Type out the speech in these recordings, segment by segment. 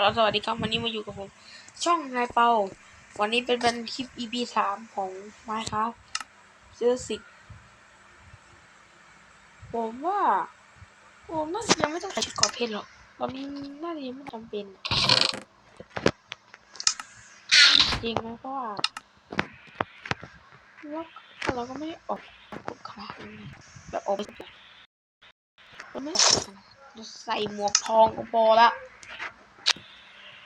เราสวัสดีครับวันนี้มาอยู่กับผม ช่องนายเปาวันนี้เป็นเป็นคลิป EP สามของ Minecraft เซอร์สิกผมว่าผมน่าจะยังไม่ต้องใส่ชุดเกอเพชรหรอกตอนนี้น่าจะยังไม่จำเป็น จริงไหมเพราะว่าแล้วเราก็ไม่ได้ออกกดขนาดนี้แบบออกไปเราไม่ได้ออกขนาดนั้นเราใส่หมวกทองก็พอละ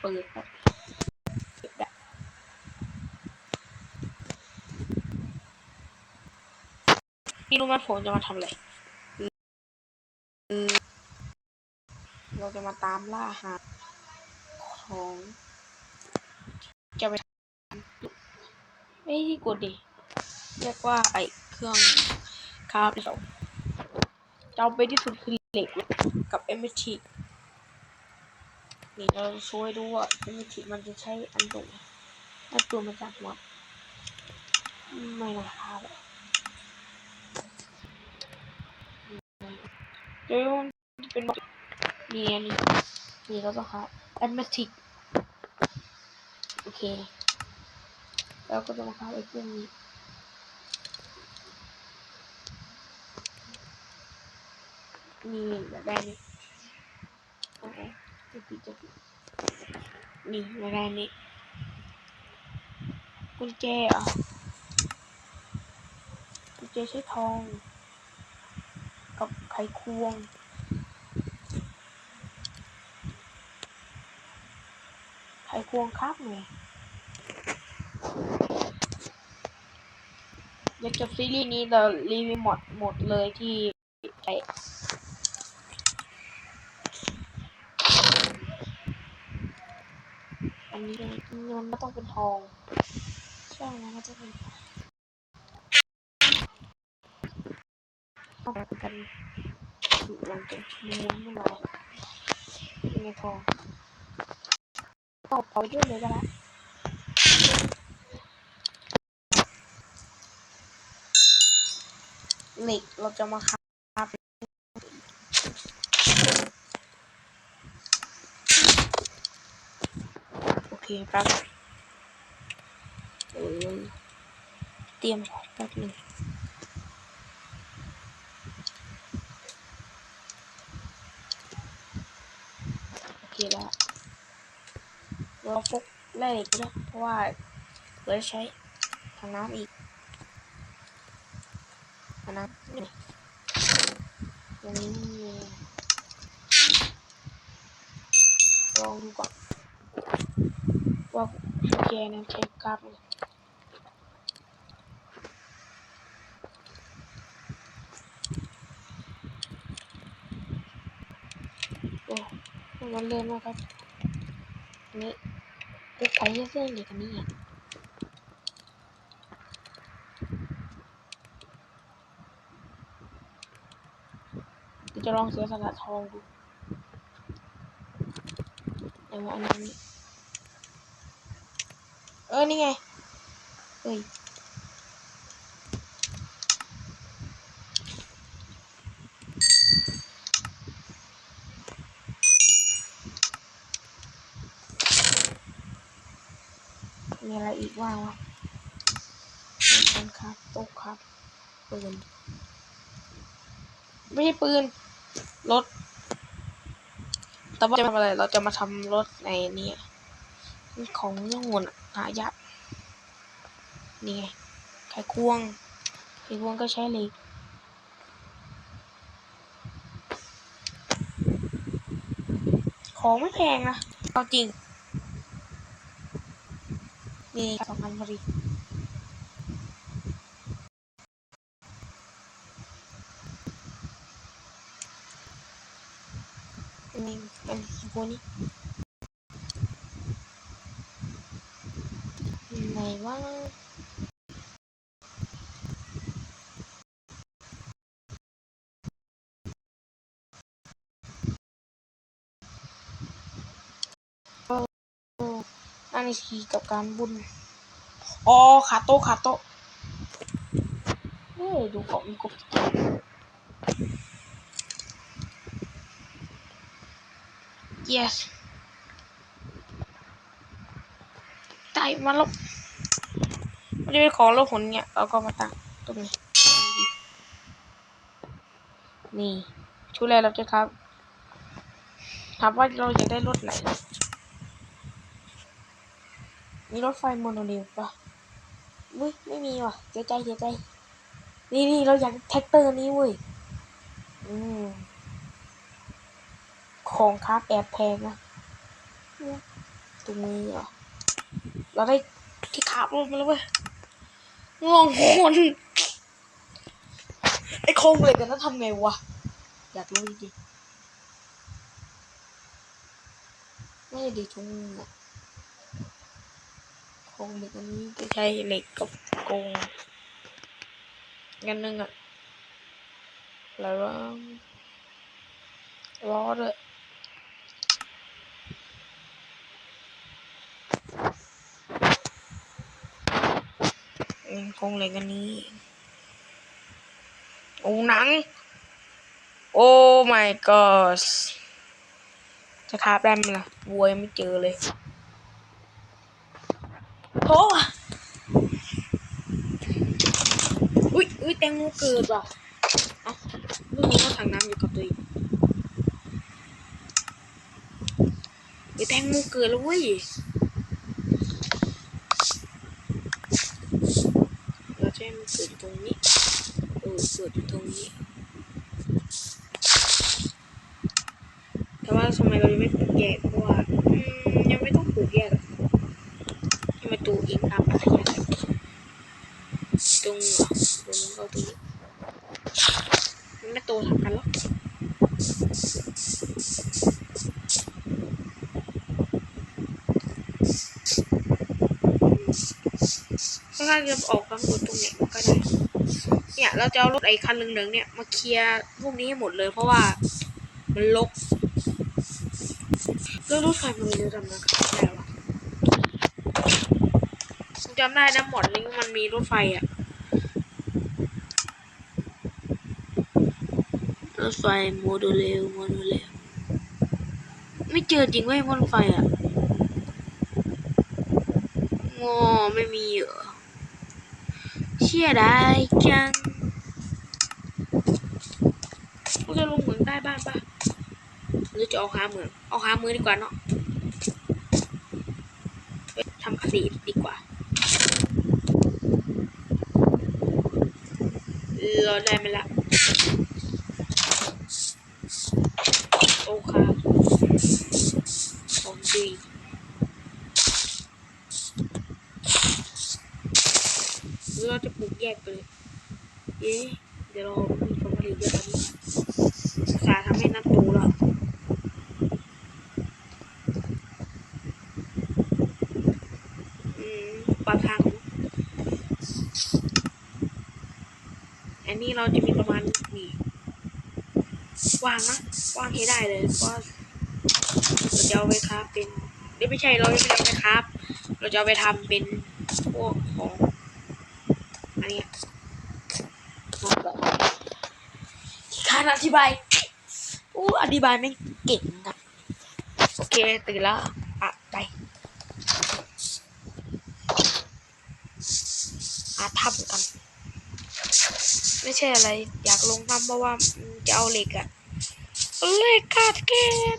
ปิดครับเปิดแบบพี่รู้ไหมผมจะมาทำอะไร เราจะมาตามล่าหาของ จะไปทำไม่ที่กดดิเรียกว่าไอเครื่องคราฟเราจะเอาไปที่สุดคือเหล็กกับเอมเมที นี่เราช่วยดูว่าเอมเมทีมันจะใช้อันตรงไหนตัวมาจากมอดไม่น่าพลาดเดี๋ยวมันเป็นมนี่อันนี้นี่เราต้องหาเอมเมทีโอเคแล้วก็จะมาเข้าไอ้เครื่องนี้นี่แบบนี้ จะปิดจะปิดนี่แบบได้นี่กุญแจอะกุญแจใช้ทอง กับไขควงไขควงครับไงอยากจะซีรีส์นี้เรารีวิวหมดหมดเลยที่ใช้ อันนี้เลยเงิน ก็ต้องเป็นทองใช่ไหมก็จะเป็นทองกันหลังจากชุมนุมเมื่ไหร่เป็นไงทองตอบเขาเยอะเลยก็แล้วเหล็กเราจะมาคาบโอเคแป๊บเออเต รียมของแป๊บนึงโอเคแล้วเราฟกแร่เหล็กไปด้วยเพราะว่าเพื่อใช้ทางน้ำอีกทางน้ำนี่ตรงนี้ลองดูก่อนว่าโอเคนั้นใช้กราฟเลยโอ้ มันเริ่มแล้วครับนนี้เล็กไปเส้นเหล็กนนี้อะจะลองเสียสละทองดูไหนว่าอันนี้ เออ นี่ไงเฮ้ย มีอะไรอีก ว่างวะปืนครับโต๊ะครับปืนไม่ใช่ปืน รถ แต่ว่าจะทำอะไร เราจะมาทำรถในนี้ของเรื่องงนหายากนี่ไงไขควงไขควงก็ใช้เหล็กของไม่แพงนะเอาจริง นี่สองพันพอดีนี่เป็นพวกนี้ไหนว่า อันนี้คีกับการบุญอ๋อขาโต๊ะขาโต๊ะเฮ้ยดูของมีกบ yes มาแล้วมันจะเป็นของแล้วผลเนี่ยเราก็มาตั้งตรงนี้ นี่ชุดแรกเราจะครับถามว่าเราอยากได้รถไหน มีรถไฟโมโนเรลปะเว้ยไม่มีว่ะเสียใจเสียใจ นี่นี่เราอยากแท็กเตอร์นี้เว้ย อืม ของครับแอบแพงนะตรงนี้เหรอ เราได้ที่ขับรถมาแล้วเว้ยงงคนไอ้โครงเหล็กกันนั้นทำไงวะ อยากรู้จริงๆไม่ดีทุงอะ งเหล็กอันนี้จะใช้เหล็กกับกงงันนึงอะแล้วก็ล้อด้วยอืมโคงเหล็กอันนี้โอ้หนัง โอ้ my god จะคาบได้ไหมล่ะวัวยังไม่เจอเลย โอ้อุ้ยอุ้ยแตงโมเกิดว่ะเอ้าเรื่องนี้ว่าถังน้ำอยู่กับตัวเองเฮ้ยแตงโมเกิดแล้วเว้ยเราจะให้มันเกิดอยู่ตรงนี้เออเกิดอยู่ตรงนี้ แต่ว่าทำไมเรายังไม่ปลูกแยกเพราะว่ายังไม่ต้องปลูกแยก ตูเองตามอัธยาศัยตรงเหรอตรงนี้ก็ตรงนี้มันไม่โตทำกันหรอกก็ถ้าจะออกข้างบนตรงเนี้ยก็ได้ เนี่ยเราจะเอารถไอ้คันเหลืองๆเนี่ยมาเคลียร์พวกนี้ให้หมดเลยเพราะว่ามันลกเรื่องรถไฟมันจะจำนะครับได้ว จำได้นะหมดนี้มันมีรถไฟอะรถไฟโมโดเลโมโดเลไม่เจอจริงเว้ยรถไฟอะงอไม่มีเหรอเชี่ยได้จังเราจะลงเหมืองใต้บ้านปะหรือจะเอาหาเหมืองเอาหาเมือดีกว่าเนาะเอ้ยทำคดีดีกว่า เราได้มาละโอเคของดีเราจะปลูกแยกไปเลย เอ๊ะเดี๋ยวเรามีผลผลิตเยอะกว่านี้ศึกษาทำให้น้ำโตแล้ว อืมปลาทางอันนี้เราจะมีประมาณนี่ วางนะวางให้ได้เลยเพราะเราจะเอาไปครับเป็นเดี๋ยวไม่ใช่เราจะไม่เอาไปครับ เราจะเอาไปทำเป็นพวกของอันนี้ยมาก่อนการอธิบายอู้อธิบายไม่เก่งนะโอเคตื่นแล้วอะไปอาทำกัน ไม่ใช่อะไร อยากลงทำเพราะว่าจะเอาเหล็กอะ เหล็กขาดเกต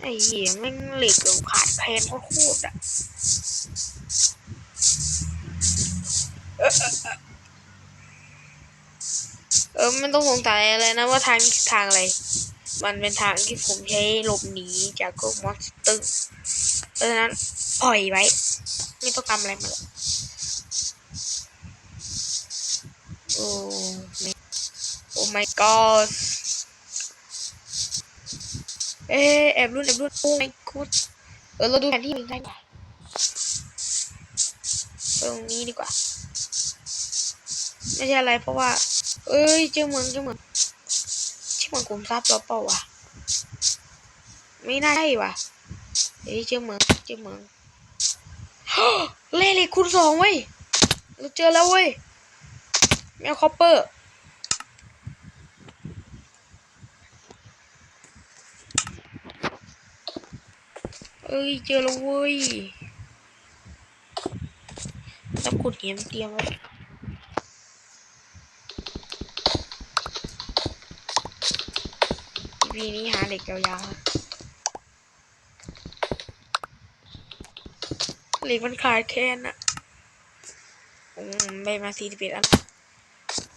ไอ้เหี้ยแม่งเหล็กแบบขาดแพงโคตรๆอะเออเออเออเออไม่ต้องสงสัยอะไรนะว่าทางนี้ทางอะไร มันเป็นทางที่ผมใช้หลบหนีจากพวกมอนสเตอร์เพราะฉะนั้นปล่อยไว้ ไม่ต้องทำอะไรมันหรอก โอ้โอ้ my god เอ๊ะแอบรุ่นแอบรุ่นโอ้ my god เออเราดูแผนที่มันได้กว่าตรงนี้ดีกว่า ไม่ใช่อะไรเพราะว่า เอ้ยเจอเมืองเจอเมืองใช่เมืองกลุ่มทรัพย์เราเปล่าวะไม่น่าใช่ว่ะเอ้ยเจอเมืองเจอเมืองเล่เหล็กคูณสองเว้ยเราเจอแล้วเว้ย แมวคอปเปอร์เอ้ย เจอแล้วเว้ยต้องขุดเหินเตรียมไว้วีนี้หาเหล็กยาวๆเหล็กมันขาดแค่น่ะ อืมใบมาสี่สิบเอ็ดอันนะข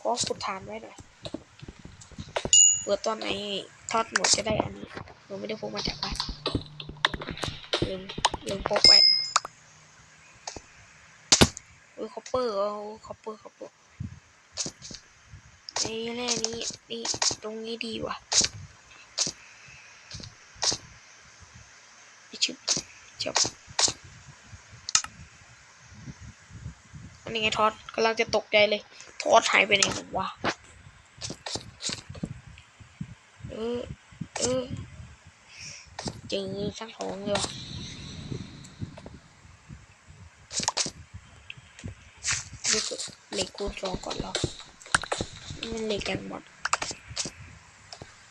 อขุดฐานไว้หน่อยเปิดตอนไหนทอดหมดจะได้อันนี้หนูไม่ได้พกมาจากบ้านลืมลืมพกไว้เออคอปเปอร์เอาคอปเปอร์คอปเปอร์นี่แน่นี่นี่ตรงนี้ดีว่ะไปชึบจบอันนี้ไงทอดกำลังจะตกใจเลย อดหายไปไหนผมวะเออเออเจอทั้งสองเลยวะดูสุดเหล็กคูณสอก่อนเรามันเหล็กกันหมด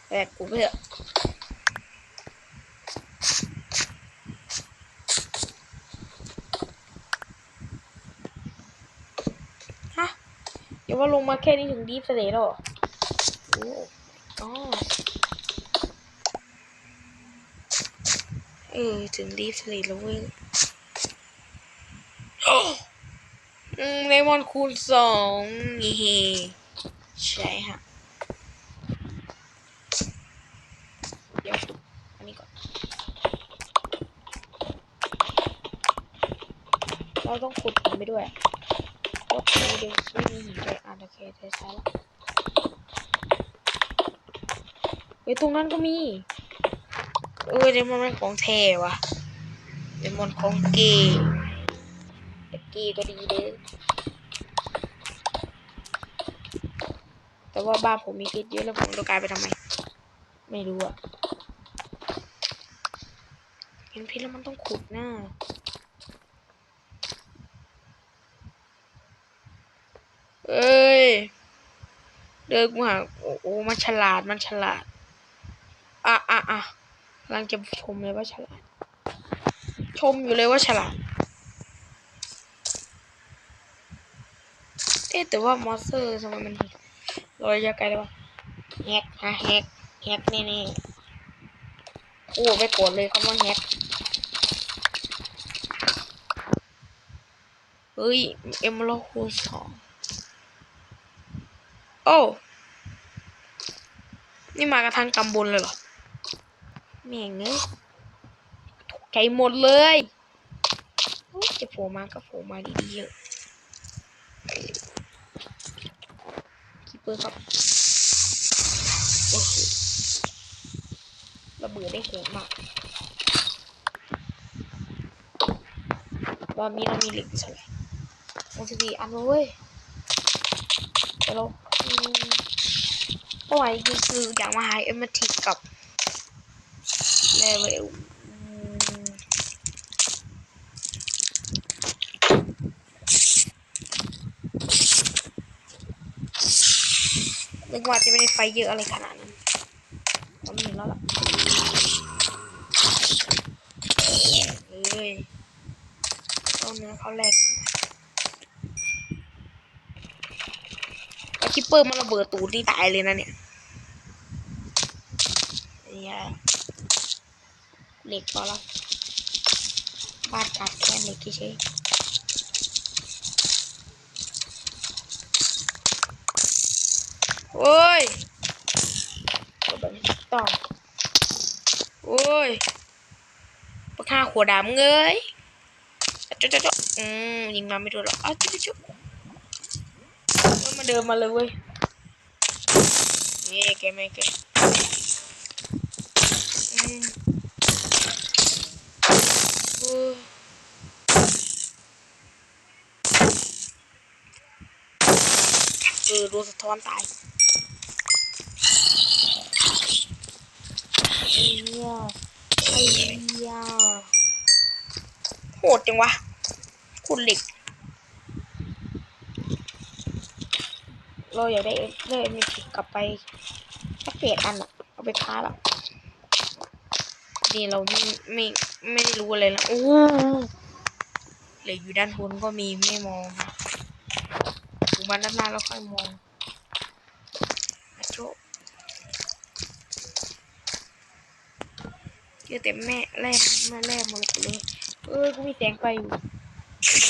แต่กูไม่เถอะฮะอย่า ว่าลงมาแค่นี้ถึงดีฟเลยหรอโอ้อ๋อเออ ถึงดีฟเลยแล้วเว้ยอืมเลมอนคูณสองนี่เฮใช่ฮะเดี๋ยวอันนี้ก่อน เราต้องขุดหินไปด้วย โอเคเดี๋ยวไม่มีหินเลยอะโอเคใช้ใช้แล้วเฮ้ยตรงนั้นก็มี เออเดมอนมันของแท้วะเดมอนของเกย์แต่เกย์ก็ดีเด้อแต่ว่าบ้านผมมีเพชรเยอะแล้วผมต้องการไปทำไม ไม่รู้อะเห็นเพชรแล้วมันต้องขุดหน้า เอ้ย เดินกูหาโอ้โอมันฉลาดมันฉลาด อะอะอะกำลังจะชมเลยว่าฉลาด ชมอยู่เลยว่าฉลาดเอ๊แต่ว่ามอสเตอร์ทำไมมันลอยยาไกลเลยวะแฮกฮะแฮกแฮกแน่ๆโอ้ไม่โกรธเลยคำว่าแฮกเฮ้ย เอ็มโลคูณสอง โอ้ นี่มากระทั่งกำบลเลยเหรอ แม่งเอ้ยตกใจหมดเลยจะโผล่มาก็โผล่มาดีๆเยอะคิปเปอร์ครับโอ้โหระเบิดได้โหดมากตอนนี้เรามีเหล็กเฉยมันจะดีอันเว้ยแต่เราอืม เป้าหมายจริงคืออยากมาหายเอมทิกกับเลเวลนึกว่าจะไม่ได้ไฟเยอะอะไรขนาดนั้นผมเห็นแล้วล่ะเอ้ยเอาเนื้อเขาแรกเอา คิปเปอร์มันระเบิดตูดที่ตายเลยนะเนี่ยเนี่ยเหล็กพอแล้วบาดกัดแค่เหล็กเฉยโอ้ยกดแบบนี้ต้องโอ้ยปากกาขวดดำเงยจ๊ะจ๊ะจ๊ะอืมยิงมาไม่โดนหรอกอ้าวจ๊ะจ๊ะจ๊ะ เดินมาเลยเว้ยนี่แกไม่แกอืมโอ้ยเออดูสะท้อนตายไอ้เหี้ยไอ้เหี้ยโหดจังวะคุณเหล็ก เราอยากได้ได้มีกลับไปสักเศษอันอะเอาไปค้าแบบนี่เราไม่ไม่ไม่รู้อะไรแล้วโอ้เหลยอยู่ด้านบนก็มีไม่มองนะอยู่มาด้านหน้าแล้วค่อยมองอะโจเจอแต่แม่แร่แม่แร่หมดเลยเออกูมีแสงไฟอยู่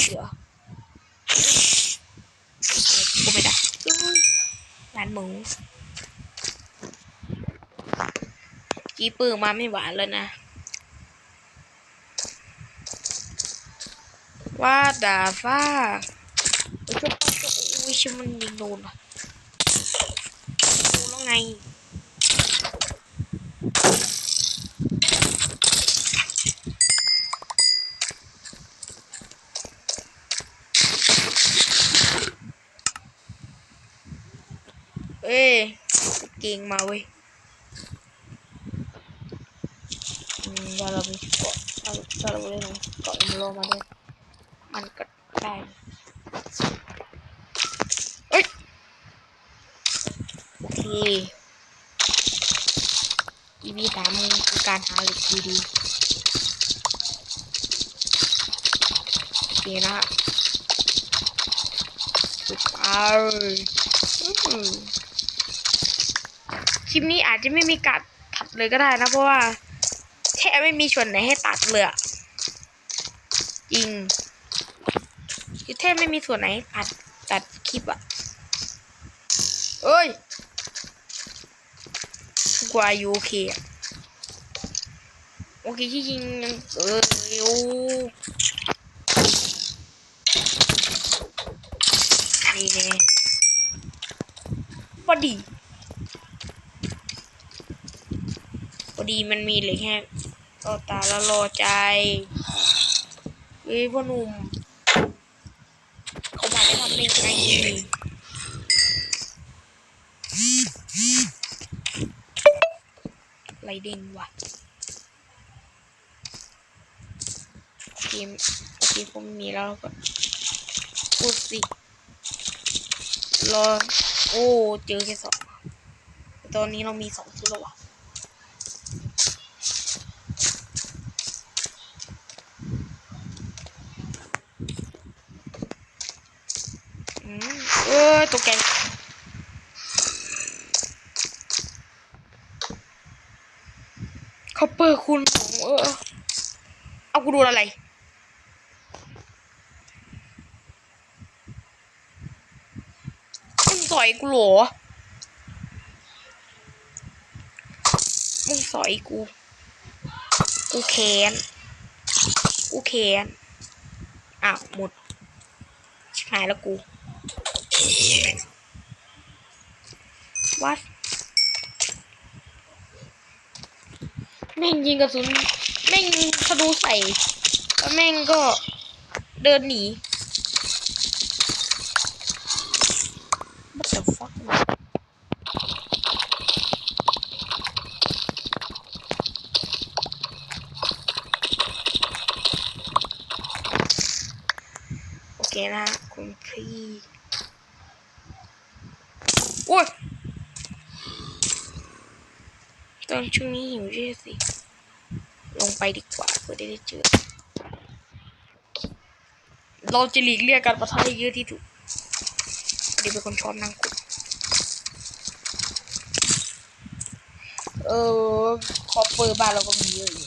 เดี๋ยวกูไม่ได้านหมูกีปืนมาไม่หวานแล้วนะ ว่าด่าฟ้าอุ้ยชุบอุ้ยชิมันยิงโดนอะดูแล้วไง เอ้ยเกงมาเว้ยอืมถ้าเรามีเกาะถ้าถ้าเราเล่นเกาะอิมโลมาด้วยมันก็ได้เอ้ยโอเคอีวีถามคือการหาเหล็กดีๆโอเคนะฮะสุดไปอื้อหือ คลิปนี้อาจจะไม่มีการตัดเลยก็ได้นะเพราะว่าแทบไม่มีส่วนไหนให้ตัดเลยอะจริงคือแทบไม่มีส่วนไหนตัดตัดคลิปอะเอ้ยกว่าอยู่โอเคโอเคที่จริงยังเออโอ้นี่ไงพอดีพอ ดีมันมีเหล็กแค่รอตาแล้วรอใจเฮ้ยพ่อหนุ่มเขาบอกให้ทำเล่นไงไรเด้งวะเกมโอเคผมมีแล้วก็พูดสิรอโอ้ เจอแค่สองแต่ตอนนี้เรามีสองชุดแล้ววะ อืมเออตกใจเขาเปิดคุณของเออ เอากูดูอะไร มึงสอยกูเหรอ มึงสอยกู กูแค้น กูแค้น อ้าวหมดชิบหายแล้วกู วัดแม่งยิงกระสุน แม่งทะลุใส่แล้วแม่งก็เดินหนี What the fuck โอเคนะคุณพี่ โอ้ยตอนช่วงนี้หิวใช่สิ ลงไปดีกว่าเพื่อได้เจอ เราจะหลีกเลี่ยงการประทะให้เยอะที่สุดดีเป็นคนชอบนั่งกุดเออคอปเปอร์บ้านเราก็มีเยอะอยู่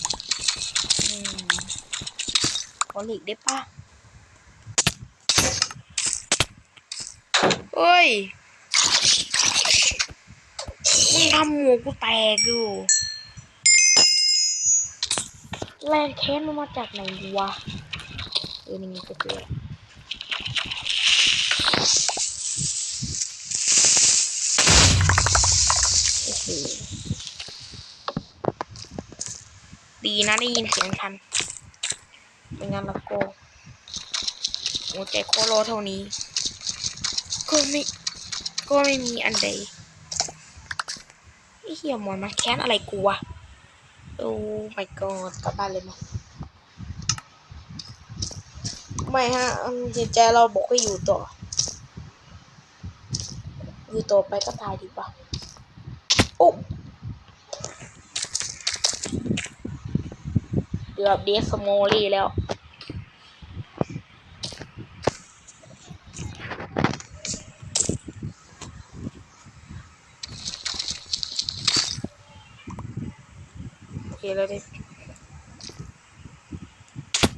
ขอหลีกได้ปะเอ้ย มึงทำ หมูกูแตกอยู่แรงแค้นมันมาจากไหนวะเออนี่ก็เจอแล้วโอ้โหดีนะได้ยินเสียงฉันไม่งั้นแล้วก็หัวใจโคโลเท่านี้ ก็ไม่ ก็ไม่มีอันใดไอ้ เหี้ยมอนมันแค้นอะไรกูวะโอ้ my god กลับบ้านเลยมั้ยไม่ฮะจิตใจเราบอกให้อยู่ต่อ อยู่ต่อไปก็ตายดีกว่าโอ้กือบเดสโมลี่แล้ว โอเค แล้วดิ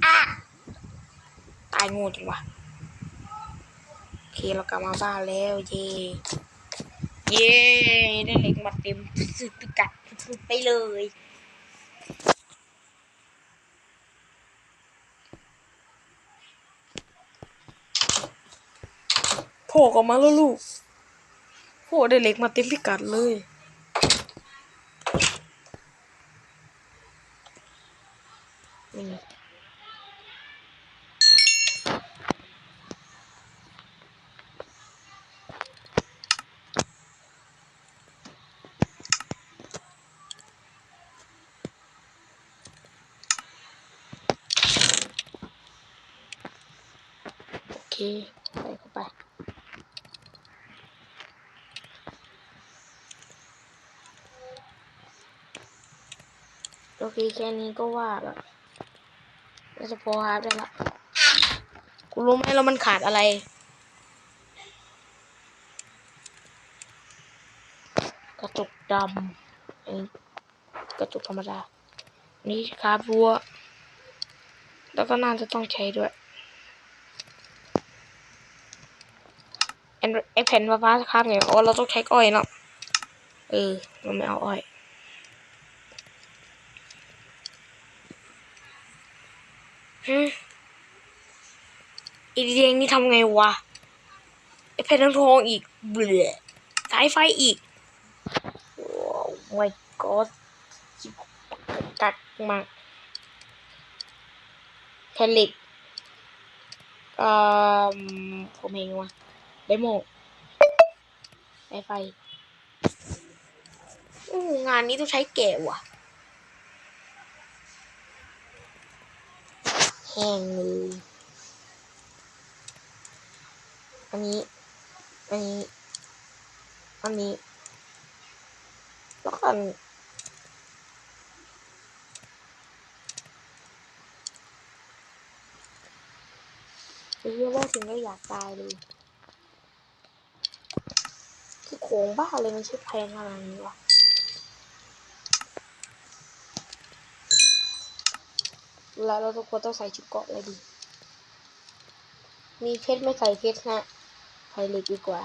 อะตายงูจังวะโอเคเรากลับมาบ้านแล้วเย่เย่ได้เหล็กมาเต็มสุดพิกัดสุดๆไปเลยโผล่ออกมาแล้วลูกโผล่ได้เหล็กมาเต็มพิกัดเลย ใส่เข้าไป โอเคแค่นี้ก็ว่าแบบน่าจะพอฮาร์ดได้ละกูรู้ไหมแล้วมันขาดอะไร กระจกดำกระจกธรรมดา นี่ครับวัว แล้วก็น่าจะต้องใช้ด้วย ไอ้ไอแผ่นฟ้าๆครับไงโอ๋อเราต้องใช้ก้อยเนาะเออเราไม่เอาอ้อยฮึอีเดียงนี่ทำไงวะไอเพชรน้ำทองอีกเบื่อสายไฟอีกโอ้ my god กักมากแพลิกเอ่อผมเองวะ ไดโมสายไฟอู้งานนี้ต้องใช้แกะว่ะแห้งเลยอันนี้ อันนี้ อันนี้แล้วกันเรียกว่าถึงก็อยากตายเลย งบ้าเลยมันชื่อแพงขนาดนี้วะแล้วเราทุกคนต้องใส่ชุดเกาะเลยดิมีเพชรไม่ใส่เพชรนะใส่เหล็กดีกว่า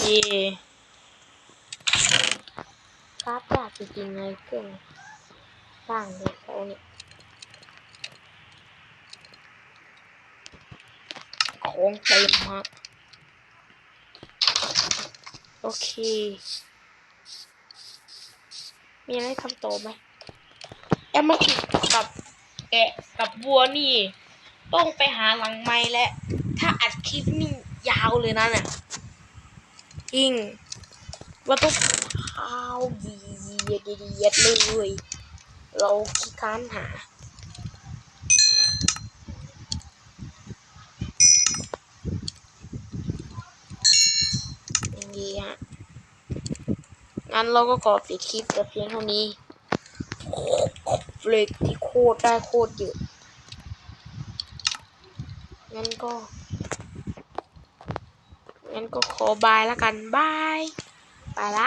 เย่ กราฟยากจริงๆเลยเครื่องสร้างเด็กเขาเนี่ยของเต็มฮะโอเค มีอะไรทำต่อไหมแอมมาติดกับแกะกับวัวนี่ ต้องไปหาหลังไม้และ ถ้าอัดคลิปนี่ยาวเลยนะเนี่ยจริงว่าต้อง ข้าวเยียดเยียดเลย เราขี้ค้านหา อย่างนี้ฮะ งั้นเราก็ขอปิดคลิปแต่เพียงเท่านี้เฟลกที่โคตรได้โคตรเยอะ งั้นก็ งั้นก็ขอบายแล้วกัน บาย ไปละ